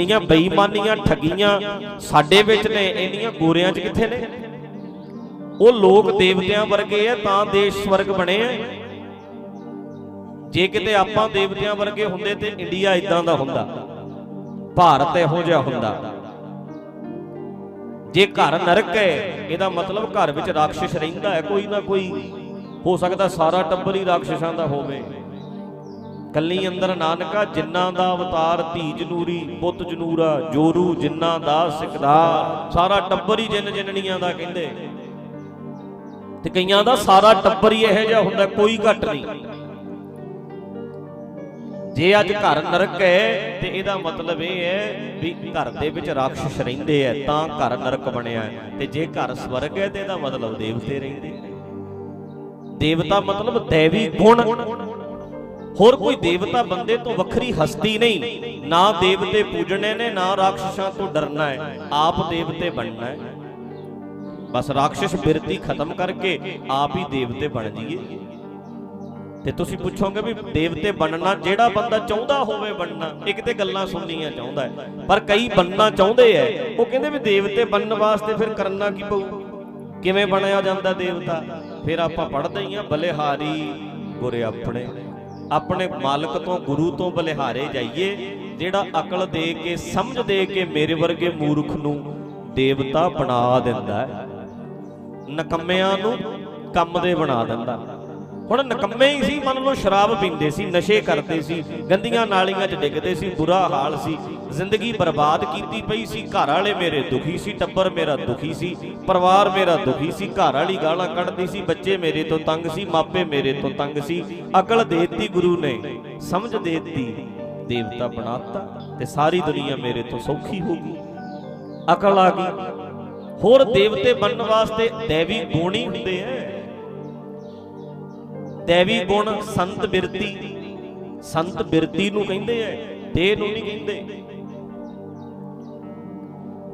ਇੰਨੀਆਂ ਬੇਈਮਾਨੀਆਂ ਠੱਗੀਆਂ ਸਾਡੇ ਵਿੱਚ ਨੇ, ਇੰਨੀਆਂ ਗੋਰਿਆਂ 'ਚ ਕਿੱਥੇ ਨੇ? ਉਹ ਲੋਕ ਦੇਵਤਿਆਂ ਵਰਗੇ ਆ ਤਾਂ ਦੇਸ਼ ਸਵਰਗ ਬਣੇ ਆ ਜੇ ਕਿਤੇ ਆਪਾਂ ਦੇਵਤਿਆਂ ਵਰਗੇ ਹੁੰਦੇ ਤੇ ਇੰਡੀਆ ਇਦਾਂ ਦਾ ਹੁੰਦਾ, ਭਾਰਤ ਇਹੋ ਜਿਹਾ ਹੁੰਦਾ। ਜੇ ਘਰ ਨਰਕ ਹੈ ਇਹਦਾ ਮਤਲਬ ਘਰ ਵਿੱਚ ਰਾਖਸ਼ ਰਹਿੰਦਾ ਹੈ ਕੋਈ ਨਾ ਕੋਈ, ਹੋ ਸਕਦਾ ਸਾਰਾ ਟੱਬਰ ਹੀ ਰਾਖਸ਼ਾਂ ਦਾ ਹੋਵੇ। ਕੱਲੀ ਅੰਦਰ ਨਾਨਕਾ ਜਿੰਨਾ ਦਾ ਅਵਤਾਰ ਧੀ ਜਨੂਰੀ, ਪੁੱਤ ਜਨੂਰਾ, ਜੋਰੂ ਜਿੰਨਾ ਦਾ ਸਿਕਦਾਰ, ਸਾਰਾ ਟੱਬਰ ਹੀ ਜਿੰਨ ਜਿੰਨਣੀਆਂ ਦਾ ਕਹਿੰਦੇ। ਤੇ ਕਈਆਂ ਦਾ ਸਾਰਾ ਟੱਬਰ ਹੀ ਇਹੋ ਜਿਹਾ ਹੁੰਦਾ, ਕੋਈ ਘੱਟ ਨਹੀਂ। ਜੇ ਅੱਜ ਘਰ ਨਰਕ ਹੈ, ਤੇ ਇਹਦਾ ਮਤਲਬ ਇਹ ਹੈ ਵੀ ਘਰ ਦੇ ਵਿੱਚ ਰਾਖਸ਼ ਰਹਿੰਦੇ ਆ, ਤਾਂ ਘਰ ਨਰਕ ਬਣਿਆ ਤੇ ਜੇ ਘਰ ਸਵਰਗ ਹੈ, ਤੇ ਇਹਦਾ ਮਤਲਬ ਦੇਵਤੇ ਰਹਿੰਦੇ। ਦੇਵਤਾ ਮਤਲਬ ਦੇਵੀ ਗੁਣ। ਹੋਰ ਕੋਈ ਦੇਵਤਾ ਬੰਦੇ ਤੋਂ ਵੱਖਰੀ ਹਸਤੀ ਨਹੀਂ। ਨਾ ਦੇਵਤੇ ਪੂਜਣੇ ਨੇ, ਨਾ ਰਾਖਸ਼ਾਂ ਤੋਂ ਡਰਨਾ ਹੈ। ਆਪ ਦੇਵਤੇ ਬਣਨਾ ਹੈ। ਬਸ ਰਾਖਸ਼ ਬਿਰਤੀ ਖਤਮ ਕਰਕੇ ਆਪ ਹੀ ਦੇਵਤੇ ਬਣ ਜਾਈਏ। ਤੇ ਤੁਸੀਂ ਪੁੱਛੋਗੇ ਵੀ ਦੇਵਤੇ ਬਣਨਾ ਜਿਹੜਾ ਬੰਦਾ ਚਾਹੁੰਦਾ ਹੋਵੇ ਬਣਨਾ, ਇੱਕ ਤੇ ਗੱਲਾਂ ਸੁਣਨੀਆਂ ਚਾਹੁੰਦਾ ਹੈ। ਪਰ ਕਈ ਬਣਨਾ ਚਾਹੁੰਦੇ ਐ। ਉਹ ਕਹਿੰਦੇ ਵੀ ਦੇਵਤੇ ਬਣਨ ਵਾਸਤੇ ਫਿਰ ਕਰਨਾ ਕੀ ਪਊ? ਕਿਵੇਂ ਬਣਿਆ ਜਾਂਦਾ ਦੇਵਤਾ? ਫਿਰ ਆਪਾਂ ਪੜ੍ਹਦੇ ਹੀ ਆ, ਬਲਿਹਾਰੀ ਗੁਰੇ ਆਪਣੇ। ਆਪਣੇ ਮਾਲਕ ਤੋਂ, ਗੁਰੂ ਤੋਂ ਬਲਿਹਾਰੇ ਜਾਈਏ, ਜਿਹੜਾ ਅਕਲ ਦੇ ਕੇ, ਸਮਝ ਦੇ ਕੇ ਮੇਰੇ ਵਰਗੇ ਮੂਰਖ ਨੂੰ ਦੇਵਤਾ ਬਣਾ ਦਿੰਦਾ ਹੈ। ਨਕੰਮਿਆਂ ਨੂੰ ਕੰਮ ਦੇ ਬਣਾ ਦਿੰਦਾ। ਹੁਣ ਨਕੰਮੇ ਹੀ ਸੀ, ਮੰਨ ਲਓ ਸ਼ਰਾਬ ਪੀਂਦੇ ਸੀ, ਨਸ਼ੇ ਕਰਦੇ ਸੀ, ਗੰਦੀਆਂ ਨਾਲੀਆਂ 'ਚ ਡਿੱਗਦੇ ਸੀ, ਬੁਰਾ ਹਾਲ ਸੀ। ਜ਼ਿੰਦਗੀ ਬਰਬਾਦ ਕੀਤੀ ਪਈ ਸੀ। ਘਰ ਵਾਲੇ ਮੇਰੇ ਦੁਖੀ ਸੀ, ਟੱਬਰ ਮੇਰਾ ਦੁਖੀ ਸੀ, ਪਰਿਵਾਰ ਮੇਰਾ ਦੁਖੀ ਸੀ, ਘਰ ਵਾਲੀ ਗਾਲਾਂ ਕੱਢਦੀ ਸੀ, ਬੱਚੇ ਮੇਰੇ ਤੋਂ ਤੰਗ ਸੀ, ਮਾਪੇ ਮੇਰੇ ਤੋਂ ਤੰਗ ਸੀ, ਅਕਲ ਦੇਤੀ ਗੁਰੂ ਨੇ, ਸਮਝ ਦੇਤੀ, ਦੇਵਤਾ ਬਣਾਤਾ ਤੇ ਸਾਰੀ ਦੁਨੀਆ ਮੇਰੇ ਤੋਂ ਸੌਖੀ ਹੋ ਗਈ। ਅਕਲ ਆ ਗਈ। ਹੋਰ ਦੇਵਤੇ ਬਣਨ ਵਾਸਤੇ ਦੇਵੀ ਗੁਣ ਹੁੰਦੇ ਐ ਦੇਵੀ ਗੁਣ ਸੰਤ ਬਿਰਤੀ ਸੰਤ ਬਿਰਤੀ ਨੂੰ ਕਹਿੰਦੇ ਐ ਦੇਹ ਨੂੰ ਨਹੀਂ ਕਹਿੰਦੇ।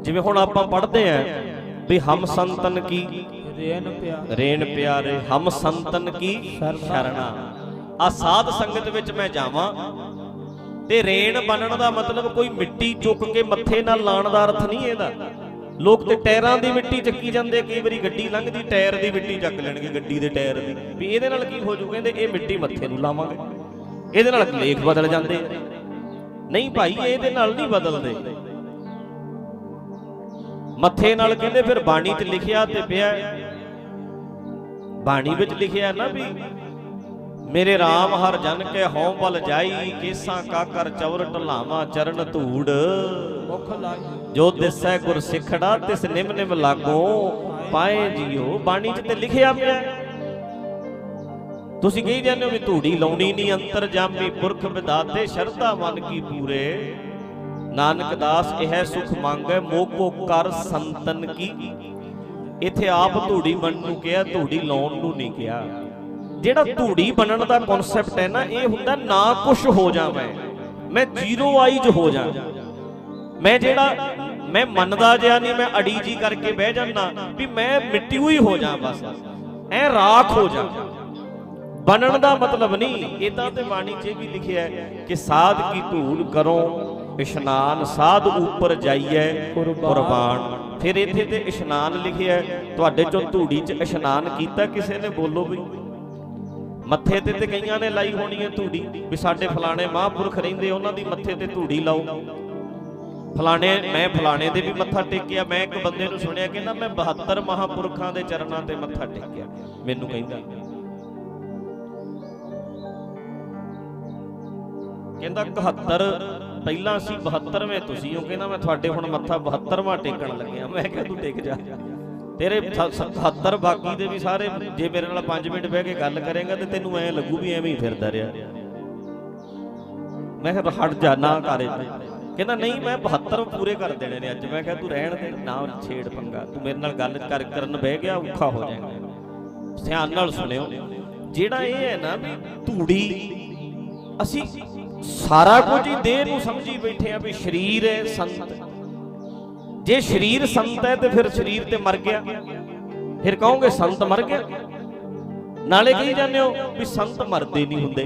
ਜਿਵੇਂ ਹੁਣ ਆਪਾਂ ਪੜ੍ਹਦੇ ਆਂ ਵੀ ਹਮ ਸੰਤਨ ਕੀ ਰੇਨ ਪਿਆ ਰੇਣ ਪਿਆਰੇ ਹਮ ਸੰਤਨ ਕੀ ਸ਼ਰਣਾ। ਆ ਸਾਧ ਸੰਗਤ ਵਿੱਚ ਮੈਂ ਜਾਵਾਂ ਤੇ ਰੇਣ ਬਣਨ ਦਾ ਮਤਲਬ ਕੋਈ ਮਿੱਟੀ ਚੁੱਕ ਕੇ ਮੱਥੇ ਨਾਲ ਲਾਣ ਦਾ ਅਰਥ ਨਹੀਂ ਇਹਦਾ। ਲੋਕ ਤੇ ਟਾਇਰਾਂ ਦੀ ਮਿੱਟੀ ਚੱਕੀ ਜਾਂਦੇ ਕਈ ਵਾਰੀ ਗੱਡੀ ਲੰਘਦੀ ਟਾਇਰ ਦੀ ਮਿੱਟੀ ਚੱਕ ਲੈਣਗੇ ਗੱਡੀ ਦੇ ਟਾਇਰ ਦੀ। ਵੀ ਇਹਦੇ ਨਾਲ ਕੀ ਹੋ ਜੂ ਕਹਿੰਦੇ ਇਹ ਮਿੱਟੀ ਮੱਥੇ ਨੂੰ ਲਾਵਾਂਗੇ। ਇਹਦੇ ਨਾਲ ਲੇਖ ਬਦਲ ਜਾਂਦੇ। ਨਹੀਂ ਭਾਈ ਇਹਦੇ ਨਾਲ ਨਹੀਂ ਬਦਲਦੇ। ਮੱਥੇ ਨਾਲ ਕਹਿੰਦੇ ਫਿਰ ਬਾਣੀ 'ਚ ਲਿਖਿਆ ਤੇ ਪਿਆ। ਬਾਣੀ ਵਿੱਚ ਲਿਖਿਆ ਨਾ ਵੀ, ਮੇਰੇ RAM ਹਰ ਜਨ ਕੇ ਹਉ ਬਲ ਜਾਈ, ਕੇਸਾਂ ਕਾ ਕਰ ਚਵਰ ਢਲਾਵਾ ਚਰਨ ਧੂੜ। ਮੁਖ ਲਾਈ ਜੋ ਦਿਸੈ ਗੁਰ ਸਿੱਖੜਾ, ਤਿਸ ਨਿਮ ਨਿਮ ਲਾਗੋ ਪਾਏ ਜੀਓ। ਬਾਣੀ 'ਚ ਤੇ ਲਿਖਿਆ ਪਿਆ। ਤੁਸੀਂ ਕਹੀ ਜਾਂਦੇ ਹੋ ਵੀ ਧੂੜੀ ਲਾਉਣੀ ਨਹੀਂ ਅੰਤਰ ਜਾਮੀ ਪੁਰਖ ਵਿਦਾਤੇ, ਸ਼ਰਧਾ ਮਨ ਕੀ ਪੂਰੇ। ਨਾਨਕ ਦਾਸ, ਇਹ ਸੁਖ ਮੰਗੈ, ਮੋਕੋ ਕਰ ਸੰਤਨ ਕੀ? ਇੱਥੇ ਆਪ ਧੂੜੀ ਬਣਨ ਨੂੰ ਕਿਹਾ, ਧੂੜੀ ਲਾਉਣ ਨੂੰ ਨਹੀਂ ਕਿਹਾ। ਜਿਹੜਾ ਧੂੜੀ ਬਣਨ ਦਾ ਕਨਸੈਪਟ ਹੈ ਨਾ, ਇਹ ਹੁੰਦਾ ਨਾ ਕੁਝ ਹੋ ਜਾਵਾਂ, ਮੈਂ ਜ਼ੀਰੋ ਆਈਜ ਹੋ ਜਾ ਮੈਂ ਜਿਹੜਾ, ਮੈਂ ਮੰਨਦਾ ਜਿਆ ਨਹੀਂ, ਮੈਂ ਅੜੀ ਜੀ ਕਰਕੇ ਬਹਿ ਜਾਣਾ ਵੀ ਮੈਂ ਮਿੱਟੀ ਹੋਈ ਹੋ ਜਾ ਬਸ, ਐ ਰਾਖ ਹੋ ਜਾ ਬਣਨ ਦਾ ਮਤਲਬ ਨਹੀਂ ਇਦਾਂ ਤੇ ਬਾਣੀ 'ਚ ਇਹ ਵੀ ਲਿਖਿਆ ਹੈ ਕਿ ਸਾਧ ਕੀ ਧੂਲ ਕਰੋ ਇਸ਼ਨਾਨ ਸਾਧ ਉੱਪਰ ਜਾਈਐ ਕੁਰਬਾਨ। ਫਿਰ ਇੱਥੇ ਤੇ ਇਸ਼ਨਾਨ ਲਿਖਿਆ ਤੁਹਾਡੇ ਚੋਂ ਧੂੜੀ 'ਚ ਇਸ਼ਨਾਨ ਕੀਤਾ ਕਿਸੇ ਨੇ? ਬੋਲੋ ਵੀ। ਮੱਥੇ ਤੇ ਤੇ ਕਈਆਂ ਨੇ ਲਾਈ ਹੋਣੀ ਹੈ ਧੂੜੀ। ਵੀ ਸਾਡੇ ਫਲਾਣੇ ਮਹਾਂਪੁਰਖ ਰਹਿੰਦੇ, ਉਹਨਾਂ ਦੀ ਮੱਥੇ ਤੇ ਧੂੜੀ ਲਾਓ। ਫਲਾਣੇ, ਮੈਂ ਫਲਾਣੇ ਦੇ ਵੀ ਮੱਥਾ ਟੇਕਿਆ, ਮੈਂ ਇੱਕ ਬੰਦੇ ਨੂੰ ਸੁਣਿਆ ਕਹਿੰਦਾ ਮੈਂ 72 ਮਹਾਂਪੁਰਖਾਂ ਦੇ ਚਰਨਾਂ ਤੇ ਮੱਥਾ ਟੇਕਿਆ। ਮੈਨੂੰ ਕਹਿੰਦਾ। ਕਹਿੰਦਾ 71 ਪਹਿਲਾਂ ਸੀ 72ਵੇਂ ਤੁਸੀਂ ਉਹ ਕਹਿੰਦਾ ਮੈਂ ਤੁਹਾਡੇ ਹੁਣ ਮੱਥਾ 72ਵਾਂ ਟੇਕਣ ਲੱਗਿਆ। ਮੈਂ ਕਿਹਾ ਤੂੰ ਟੇਕ ਜਾ। ਤੇਰੇ 77 ਬਾਕੀ ਦੇ ਵੀ ਸਾਰੇ, ਜੇ ਮੇਰੇ ਨਾਲ 5 ਮਿੰਟ ਬਹਿ ਕੇ ਗੱਲ ਕਰੇਗਾ ਤੇ ਤੈਨੂੰ ਐ ਲੱਗੂ ਵੀ ਐਵੇਂ ਹੀ ਫਿਰਦਾ ਰਿਹਾ। ਮੈਂ ਕਿਹਾ ਹਟ ਜਾ, ਨਾ ਕਰ ਕਹਿੰਦਾ ਨਹੀਂ, ਮੈਂ 72 ਪੂਰੇ ਕਰ ਦੇਣੇ ਨੇ ਅੱਜ। ਮੈਂ ਕਿਹਾ ਤੂੰ ਰਹਿਣ ਦੇ, ਨਾ ਛੇੜ ਪੰਗਾ। ਤੂੰ ਮੇਰੇ ਨਾਲ ਗੱਲ ਕਰ, ਕਰਨ ਬਹਿ ਗਿਆ, ਔਖਾ ਹੋ ਜਾਏਗਾ। ਧਿਆਨ ਨਾਲ ਸੁਣਿਓ। ਜਿਹੜਾ ਇਹ ਹੈ ਨਾ ਵੀ ਧੂੜੀ, ਅਸੀਂ ਸਾਰਾ ਕੁਝ ਹੀ ਦੇਹ ਨੂੰ ਸਮਝੀ ਬੈਠੇ ਆ ਵੀ ਸਰੀਰ ਹੈ ਸੰਤ। ਜੇ ਸਰੀਰ ਸੰਤ ਹੈ ਤੇ ਫਿਰ ਸਰੀਰ ਤੇ ਮਰ ਗਿਆ। ਫਿਰ ਕਹੋਗੇ ਸੰਤ ਮਰ ਗਿਆ? ਨਾਲੇ ਕਹੀ ਜਾਂਦੇ ਹੋ ਵੀ ਸੰਤ ਮਰਦੇ ਨਹੀਂ ਹੁੰਦੇ।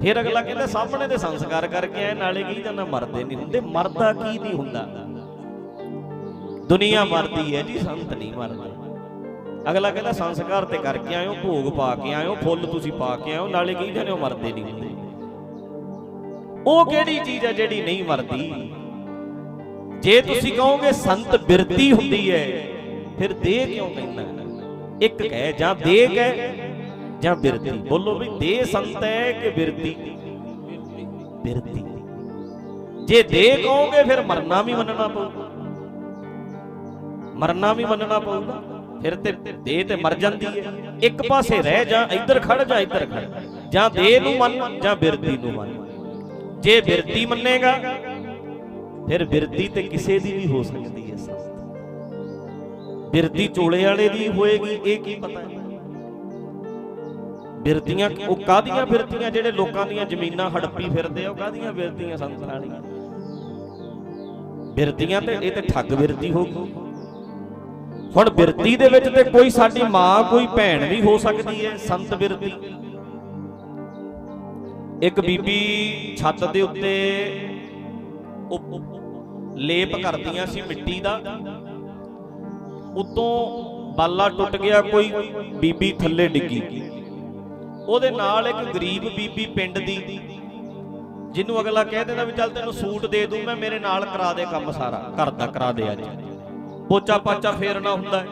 ਫਿਰ ਅਗਲਾ ਕਹਿੰਦਾ ਸਾਹਮਣੇ ਦੇ ਸੰਸਕਾਰ ਕਰਕੇ ਆਏ, ਨਾਲੇ ਕਹੀ ਜਾਂਦਾ ਮਰਦੇ ਨਹੀਂ ਹੁੰਦੇ। ਮਰਦਾ ਕੀ ਨਹੀਂ ਹੁੰਦਾ। ਦੁਨੀਆ ਮਰਦੀ ਹੈ ਜੀ, ਸੰਤ ਨਹੀਂ ਮਰਦਾ। ਅਗਲਾ ਕਹਿੰਦਾ ਸੰਸਕਾਰ ਤੇ ਕਰਕੇ ਆਇਓ, ਭੋਗ ਪਾ ਕੇ ਆਇਓ, ਫੁੱਲ ਤੁਸੀਂ ਪਾ ਕੇ ਆਇਓ, ਨਾਲੇ ਕਹੀ ਜਾਂਦੇ ਹੋ ਮਰਦੇ ਨਹੀਂ ਹੁੰਦੇ। ਉਹ ਕਿਹੜੀ ਚੀਜ਼ ਹੈ ਜਿਹੜੀ ਨਹੀਂ ਮਰਦੀ ਜੇ ਤੁਸੀਂ ਕਹੋਗੇ ਸੰਤ ਬਿਰਤੀ ਹੁੰਦੀ ਹੈ, ਫਿਰ ਦੇਹ ਕਿਉਂ ਕਹਿੰਦਾ? ਇੱਕ ਕਹਿ, ਜਾਂ ਦੇਹ ਕਹਿ, ਜਾਂ ਬਿਰਤੀ। ਬੋਲੋ ਵੀ ਦੇਹ ਸੰਤ ਹੈ ਕਿ ਬਿਰਤੀ? ਬਿਰਤੀ। ਜੇ ਦੇਹ ਕਹੋਗੇ, ਫਿਰ ਮਰਨਾ ਵੀ ਮੰਨਣਾ ਪਊਗਾ ਮਰਨਾ ਵੀ ਮੰਨਣਾ ਪਊਗਾ। ਫਿਰ ਤੇ ਦੇਹ ਤੇ ਮਰ ਜਾਂਦੀ ਹੈ। ਇੱਕ ਪਾਸੇ ਰਹਿ ਜਾਂ, ਇੱਧਰ ਖੜ ਜਾਂ, ਇੱਧਰ ਖੜ ਜਾਂ। ਦੇਹ ਨੂੰ ਮੰਨ, ਜਾਂ ਬਿਰਤੀ ਨੂੰ ਮੰਨ। ਜੇ ਬਿਰਤੀ ਮੰਨੇਗਾ, ਫਿਰ ਬਿਰਤੀ ਤੇ ਕਿਸੇ ਦੀ ਵੀ ਹੋ ਸਕਦੀ ਹੈ ਸੰਤ ਬਿਰਤੀ ਚੋਲੇ ਵਾਲੇ ਦੀ ਹੋਏਗੀ, ਇਹ ਕੀ ਪਤਾ ਹੈ? ਬਿਰਤੀਆਂ, ਉਹ ਕਾਦੀਆਂ ਬਿਰਤੀਆਂ, ਜਿਹੜੇ ਲੋਕਾਂ ਦੀਆਂ ਜ਼ਮੀਨਾਂ ਹੜੱਪੀ ਫਿਰਦੇ ਆ, ਉਹ ਕਾਦੀਆਂ ਬਿਰਤੀਆਂ ਸੰਤਾਂ ਵਾਲੀਆਂ ਬਿਰਤੀਆਂ ਤੇ ਇਹ ਤੇ ਠੱਗ ਬਿਰਤੀ ਹੋ ਗਈ। ਹੁਣ ਬਿਰਤੀ ਦੇ ਵਿੱਚ ਤੇ ਕੋਈ ਸਾਡੀ ਮਾਂ, ਕੋਈ ਭੈਣ ਵੀ ਹੋ ਸਕਦੀ ਹੈ, ਸੰਤ ਬਿਰਤੀ। ਇੱਕ ਬੀਬੀ ਛੱਤ ਦੇ ਉੱਤੇ ਲੇਪ ਕਰਦੀਆਂ ਸੀ ਮਿੱਟੀ ਦਾ। ਉਤੋਂ ਬਾਲਾ ਟੁੱਟ ਗਿਆ, ਕੋਈ ਬੀਬੀ ਥੱਲੇ ਡਿੱਗੀ। ਉਹਦੇ ਨਾਲ ਇੱਕ ਗਰੀਬ ਬੀਬੀ ਪਿੰਡ ਦੀ, ਜਿਹਨੂੰ ਅਗਲਾ ਕਹਿ ਦਿੰਦਾ ਵੀ ਚੱਲ ਤੈਨੂੰ ਸੂਟ ਦੇ ਦੂੰ, ਮੈਂ ਮੇਰੇ ਨਾਲ ਕਰਾ ਦੇ ਕੰਮ ਸਾਰਾ, ਘਰ ਦਾ ਕਰਾ ਦੇ ਅੱਜ। ਪੋਚਾ ਪਾਚਾ ਫੇਰਨਾ ਹੁੰਦਾ ਹੈ।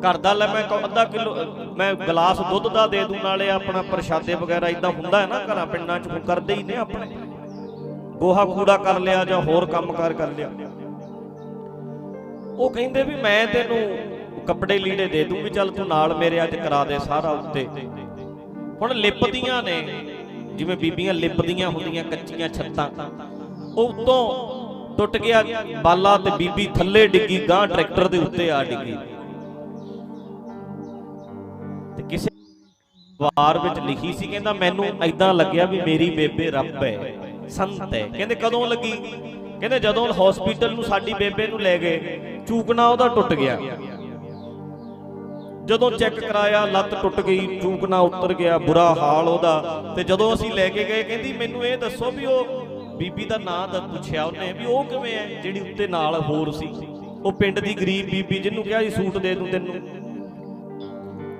ਘਰ ਦਾ ਲੈ ਮੈਂ ਕ- ਅੱਧਾ ਕਿਲੋ, ਮੈਂ ਗਲਾਸ ਦੁੱਧ ਦਾ ਦੇ ਦੂੰ, ਨਾਲੇ ਆਪਣਾ ਪ੍ਰਸ਼ਾਦੇ ਵਗੈਰਾ ਇਦਾਂ ਹੁੰਦਾ ਹੈ ਨਾ ਘਰਾਂ ਪਿੰਡਾਂ 'ਚ, ਉਹ ਕਰਦੇ ਹੀ ਨੇ ਆਪਣੇ। ਗੋਹਾ ਕੂੜਾ ਕਰ ਲਿਆ ਜਾਂ ਹੋਰ ਕੰਮ ਕਾਰ ਕਰ ਲਿਆ। ਉਹ ਕਹਿੰਦੇ ਵੀ ਮੈਂ ਤੈਨੂੰ ਕੱਪੜੇ ਲੀੜੇ ਦੇ ਦੂੰ ਵੀ ਚੱਲ ਤੂੰ ਨਾਲ ਮੇਰੇ ਅੱਜ ਕਰਾ ਦੇ ਸਾਰਾ ਉੱਤੇ। ਹੁਣ ਲਿਪਦੀਆਂ ਨੇ, ਜਿਵੇਂ ਬੀਬੀਆਂ ਲਿਪਦੀਆਂ ਹੁੰਦੀਆਂ ਕੱਚੀਆਂ ਛੱਤਾਂ। ਉਹ ਉੱਤੋਂ ਟੁੱਟ ਗਿਆ ਬਾਲਾ ਤੇ ਬੀਬੀ ਥੱਲੇ ਡਿੱਗੀ ਗਾਂ ਟਰੈਕਟਰ ਦੇ ਉੱਤੇ ਆ ਡਿੱਗੀ। ਤੇ ਕਿਸੇ ਵਾਰ ਵਿੱਚ ਲਿਖੀ ਸੀ, ਕਹਿੰਦਾ ਮੈਨੂੰ ਐਦਾਂ ਲੱਗਿਆ ਵੀ ਮੇਰੀ ਬੇਬੇ ਰੱਬ ਹੈ, ਸੰਤ ਹੈ। ਕਹਿੰਦੇ ਕਦੋਂ ਲੱਗੀ? ਕਹਿੰਦੇ ਜਦੋਂ ਹਸਪੀਟਲ ਨੂੰ ਸਾਡੀ ਬੇਬੇ ਨੂੰ ਲੈ ਗਏ, ਚੂਕਣਾ ਉਹਦਾ ਟੁੱਟ ਗਿਆ। ਜਦੋਂ ਚੈੱਕ ਕਰਾਇਆ, ਲੱਤ ਟੁੱਟ ਗਈ, ਚੂਕਣਾ ਉੱਤਰ ਗਿਆ, ਬੁਰਾ ਹਾਲ ਉਹਦਾ। ਤੇ ਜਦੋਂ ਅਸੀਂ ਲੈ ਕੇ ਗਏ, ਕਹਿੰਦੀ ਮੈਨੂੰ ਇਹ ਦੱਸੋ ਵੀ ਉਹ ਬੀਬੀ ਦਾ ਨਾਂ ਦਾ ਪੁੱਛਿਆ ਉਹਨੇ ਵੀ ਉਹ ਕਿਵੇਂ ਹੈ, ਜਿਹੜੀ ਉੱਤੇ ਨਾਲ ਹੋਰ ਸੀ। ਉਹ ਪਿੰਡ ਦੀ ਗਰੀਬ ਬੀਬੀ ਜਿਹਨੂੰ ਕਿਹਾ ਸੀ, ਸੂਟ ਦੇ ਦੂੰ ਤੈਨੂੰ।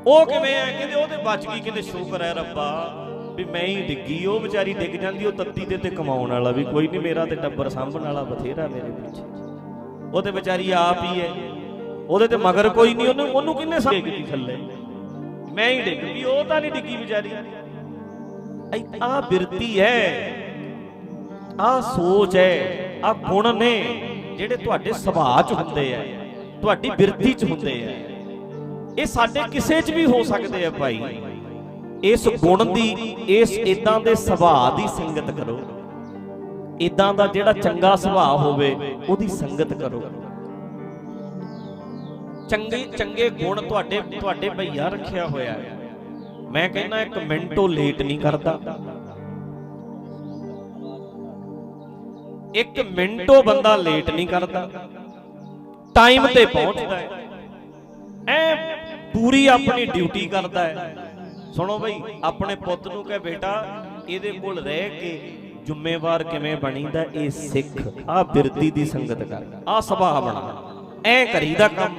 ਉਹ ਕਿਵੇਂ ਹੈ ਕਹਿੰਦੇ ਉਹਦੇ ਬਚ ਗਈ ਕਹਿੰਦੇ ਸ਼ੁਕਰ ਹੈ ਰੱਬਾ। ਵੀ ਮੈਂ ਹੀ ਡਿੱਗੀ, ਉਹ ਵਿਚਾਰੀ ਡਿੱਗ ਜਾਂਦੀ, ਉਹ ਤੱਤੀ ਦੇ ਤੇ ਕਮਾਉਣ ਵਾਲਾ ਵੀ ਕੋਈ ਨਹੀਂ, ਮੇਰਾ ਤੇ ਟੱਬਰ ਸਾਂਭਣ ਵਾਲਾ ਬਥੇਰਾ ਮੇਰੇ ਪਿੱਛੇ। ਉਹ ਤੇ ਵਿਚਾਰੀ ਆਪ ਹੀ ਹੈ। ਉਹਦੇ ਤੇ ਮਗਰ ਕੋਈ ਨਹੀਂ, ਉਹਨੂੰ ਉਹਨੂੰ ਕਿੰਨੇ ਸਾਹ ਥੱਲੇ? ਮੈਂ ਹੀ ਡਿੱਗ ਵੀ ਉਹ ਤਾਂ ਨਹੀਂ ਡਿੱਗੀ ਵਿਚਾਰੀ। ਆ ਬਿਰਤੀ ਹੈ। ਆ ਸੋਚ ਹੈ ਆ ਗੁਣ ਨੇ, ਜਿਹੜੇ ਤੁਹਾਡੇ ਸੁਭਾਅ 'ਚ ਹੁੰਦੇ ਆ, ਤੁਹਾਡੀ ਬਿਰਤੀ 'ਚ ਹੁੰਦੇ ਆ। ਇਹ ਸਾਡੇ ਕਿਸੇ 'ਚ ਵੀ ਹੋ ਸਕਦੇ ਆ ਭਾਈ। ਇਸ ਗੁਣ ਦੀ, ਇਸ ਇਦਾਂ ਦੇ ਸੁਭਾਅ ਦੀ ਸੰਗਤ ਕਰੋ। ਇਦਾਂ ਦਾ ਜਿਹੜਾ ਚੰਗਾ ਸੁਭਾਅ ਹੋਵੇ, ਉਹਦੀ ਸੰਗਤ ਕਰੋ। ਚੰਗੇ ਚੰਗੇ ਗੁਣ ਤੁਹਾਡੇ ਤੁਹਾਡੇ ਭਈਆ ਰੱਖਿਆ ਹੋਇਆ ਹੈ। ਮੈਂ ਕਹਿੰਦਾ ਇੱਕ ਮਿੰਟੋ ਲੇਟ ਨਹੀਂ ਕਰਦਾ। ਇੱਕ ਮਿੰਟੋ ਬੰਦਾ ਲੇਟ ਨਹੀਂ ਕਰਦਾ। ਟਾਈਮ ਤੇ ਪਹੁੰਚਦਾ ਹੈ। ਐ ਪੂਰੀ ਆਪਣੀ ਡਿਊਟੀ ਕਰਦਾ ਹੈ। ਸੁਣੋ ਬਈ, ਆਪਣੇ ਪੁੱਤ ਨੂੰ ਕਹੇ ਬੇਟਾ, ਇਹਦੇ ਕੋਲ ਰਹਿ ਕੇ ਜ਼ਿੰਮੇਵਾਰ ਕਿਵੇਂ ਬਣੀਦਾ, ਇਹ ਸਿੱਖ ਆ ਬਿਰਤੀ ਦੀ ਸੰਗਤ ਕਰ ਆ ਸੁਭਾਅ ਬਣਾ, ਐ ਕਰੀਦਾ ਕੰਮ।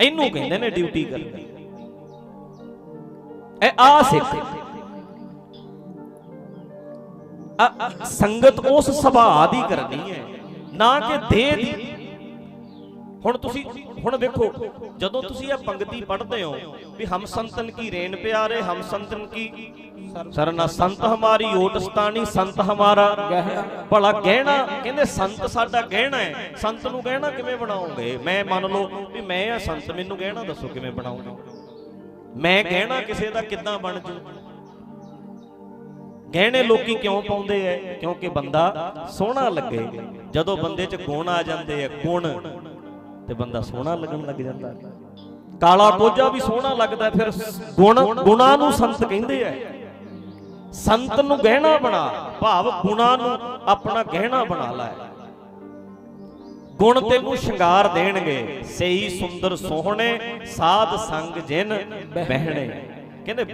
ਇਹਨੂੰ ਕਹਿੰਦੇ ਨੇ ਡਿਊਟੀ ਕਰਨੀ। ਐ ਆ ਸਿੱਖ। ਸੰਗਤ ਉਸ ਸੁਭਾਅ ਦੀ ਕਰਨੀ ਹੈ, ਨਾ ਕਿ ਦੇਹ ਦੀ। ਹੁਣ ਤੁਸੀਂ ਹੁਣ ਵੇਖੋ ਜਦੋਂ ਤੁਸੀਂ ਇਹ ਪੰਗਤੀ ਪੜ੍ਹਦੇ ਹੋ ਵੀ ਹਮ ਸੰਤਨ ਕੀ ਰੇਨ ਪਿਆਰੇ, ਹਮ ਸੰਤਨ ਕੀ ਸਰਨਾ ਸੰਤ ਹਮਾਰੀ, ਓਟ ਸਤਾਨੀ ਸੰਤ ਹਮਾਰਾ। ਭਲਾ ਗਹਿਣਾ, ਕਹਿੰਦੇ ਸੰਤ ਸਾਡਾ ਗਹਿਣਾ ਹੈ। ਸੰਤ ਨੂੰ ਗਹਿਣਾ ਕਿਵੇਂ ਬਣਾਓਗੇ? ਮੈਂ ਮੰਨ ਲਓ ਵੀ ਮੈਂ ਆ ਸੰਤ, ਮੈਨੂੰ ਗਹਿਣਾ ਦੱਸੋ ਕਿਵੇਂ ਬਣਾਉਂਗੇ ਮੈਂ ਗਹਿਣਾ ਕਿਸੇ ਦਾ ਕਿੱਦਾਂ ਬਣ ਜੂ? ਗਹਿਣੇ ਲੋਕੀ ਕਿਉਂ ਪਾਉਂਦੇ ਐ? ਕਿਉਂਕਿ ਬੰਦਾ ਸੋਹਣਾ ਲੱਗੇ। ਜਦੋਂ ਬੰਦੇ 'ਚ ਗੁਣ ਆ ਜਾਂਦੇ ਆ ਗੁਣ। ਤੇ ਬੰਦਾ ਸੋਹਣਾ ਲੱਗਣ ਲੱਗ ਜਾਂਦਾ। ਕਾਲਾ ਕੋਝਾ ਵੀ ਸੋਹਣਾ ਲੱਗਦਾ, ਫਿਰ ਗੁਣ ਗੁਣਾ ਨੂੰ ਸੰਤ ਕਹਿੰਦੇ ਐ ਸੰਤ ਨੂੰ ਗਹਿਣਾ ਬਣਾ, ਭਾਵ ਗੁਣਾ ਨੂੰ ਆਪਣਾ ਗਹਿਣਾ ਬਣਾ ਲੈ। ਗੁਣ ਤੈਨੂੰ ਸ਼ਿੰਗਾਰ ਦੇਣਗੇ ਸਹੀ ਸੁੰਦਰ ਸੋਹਣੇ, ਸਾਧ ਸੰਗ ਜਿਨ ਬਹਿਣੇ। ਕਹਿੰਦੇ